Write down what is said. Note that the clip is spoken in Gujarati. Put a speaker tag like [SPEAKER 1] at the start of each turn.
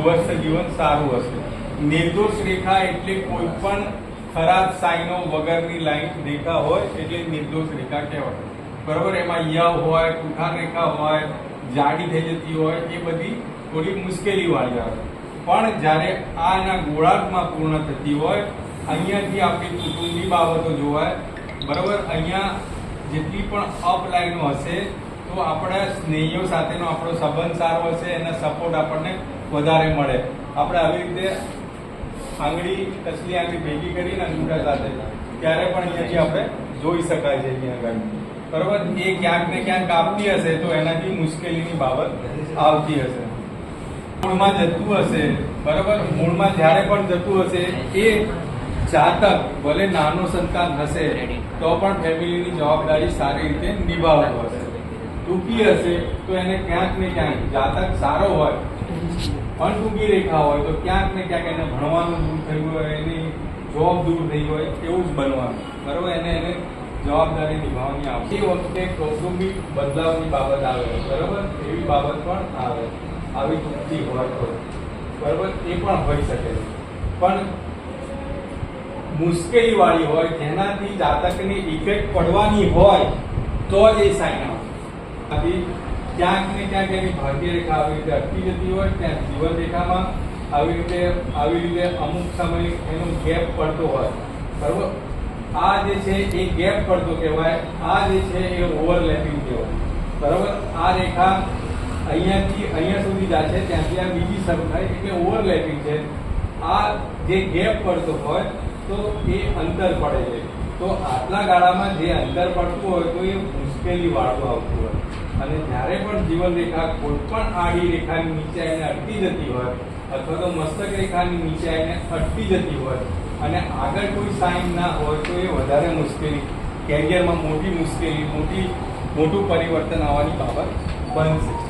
[SPEAKER 1] દુવસ્થ જીવન સારું હશે. નિર્દોષ રેખા એટલે કોઈ પણ ખરાબ સાઈનો વગરની લાઈન રેખા હોય એટલે નિર્દોષ રેખા કહેવાય. બરોબર? એમાં યવ હોય કુઠાર રેખા હોય, જાડી થઈ જતી હોય, એ બધી થોડી મુશ્કેલી વાળી આવે. પણ જ્યારે આ એના ગોળાર્ધમાં પૂર્ણ થતી હોય, અહીંયાથી આપણી કુટુંબની બાબતો જોવાય. બરોબર? અહીંયા જેટલી પણ અપ લાઈનો હશે તો આપણા સ્નેહીઓ સાથેનો આપણો સંબંધ સારો હશે, એના સપોર્ટ આપણને વધારે મળે. આપણે આવી રીતે આંગળી કસલી આંગળી ભેગી કરીને અંગૂઠા સાથે ત્યારે પણ અહીંયાથી આપણે જોઈ શકાય છે અહીંયા આગળ. બરોબર? એ ક્યાંક ને ક્યાંક કાપતી હશે તો એનાથી મુશ્કેલીની બાબત આવતી હશે. મૂળમાં જતું હશે, બરોબર? મૂળમાં જ્યારે પણ જતું હશે, એ જાતક, ભલે નાનો સંતાન હશે, તો પણ ફેમિલીની જવાબદારી સારી રીતે નિભાવતો હશે. ટૂંકી હશે તો એને ક્યાંક ને ક્યાંક જાતક સારો હોય પણ ટૂંકી રેખા હોય, તો ક્યાંક ને ક્યાંક એને ભણવાનું દૂર થયું હોય, એની જોબ દૂર થઈ હોય, એવું જ બનવાનું. બરોબર? એને એને જવાબદારી નિભાવવાની આવશે. એ વખતે કૌટુંબિક બદલાવની બાબત આવે, બરોબર? એવી બાબત પણ આવે. આવી ચૂકતી હોય તો. બરોબર? એ પણ હોઈ શકે. છે પણ મુશ્કેલી વાળી હોય, જેનાથી જાતકને ઇફેક્ટ પડવાની હોય, તો જ એ સાઈન આવશે. આથી ક્યાંક ને ક્યાંક એની ભાગ્ય રેખા આવી રીતે અટકી જતી હોય ત્યાં જીવન રેખામાં આવી રીતે આવી રીતે અમુક સમય એનો ગેપ પડતો હોય બરોબર આ જે છે એ ગેપ પડતો કહેવાય આ જે છે એ ઓવરલેપિંગ કહેવાય બરોબર આ રેખા અહીંયાથી અહીંયા સુધી જાય છે ત્યાંથી આ બીજી શરૂ થાય એટલે ઓવરલેપિંગ છે આ જે ગેપ પડતો હોય તો એ અંતર પડે છે તો આટલા ગાળામાં જે અંતર પડતું હોય તો એ મુશ્કેલી વાળું આવતું હોય અને જ્યારે પણ જીવન રેખા કોઈ પણ આડી રેખાની નીચે આવીને અટકી જતી હોય, અથવા તો મસ્તક રેખાની નીચે આવીને અટકી જતી હોય, અને આગળ કોઈ સાઈન ના હોય, તો એ વધારે મુશ્કેલી કેરિયરમાં મોટી મુશ્કેલી, મોટી, મોટું પરિવર્તન આવવાની બાબત બનશે.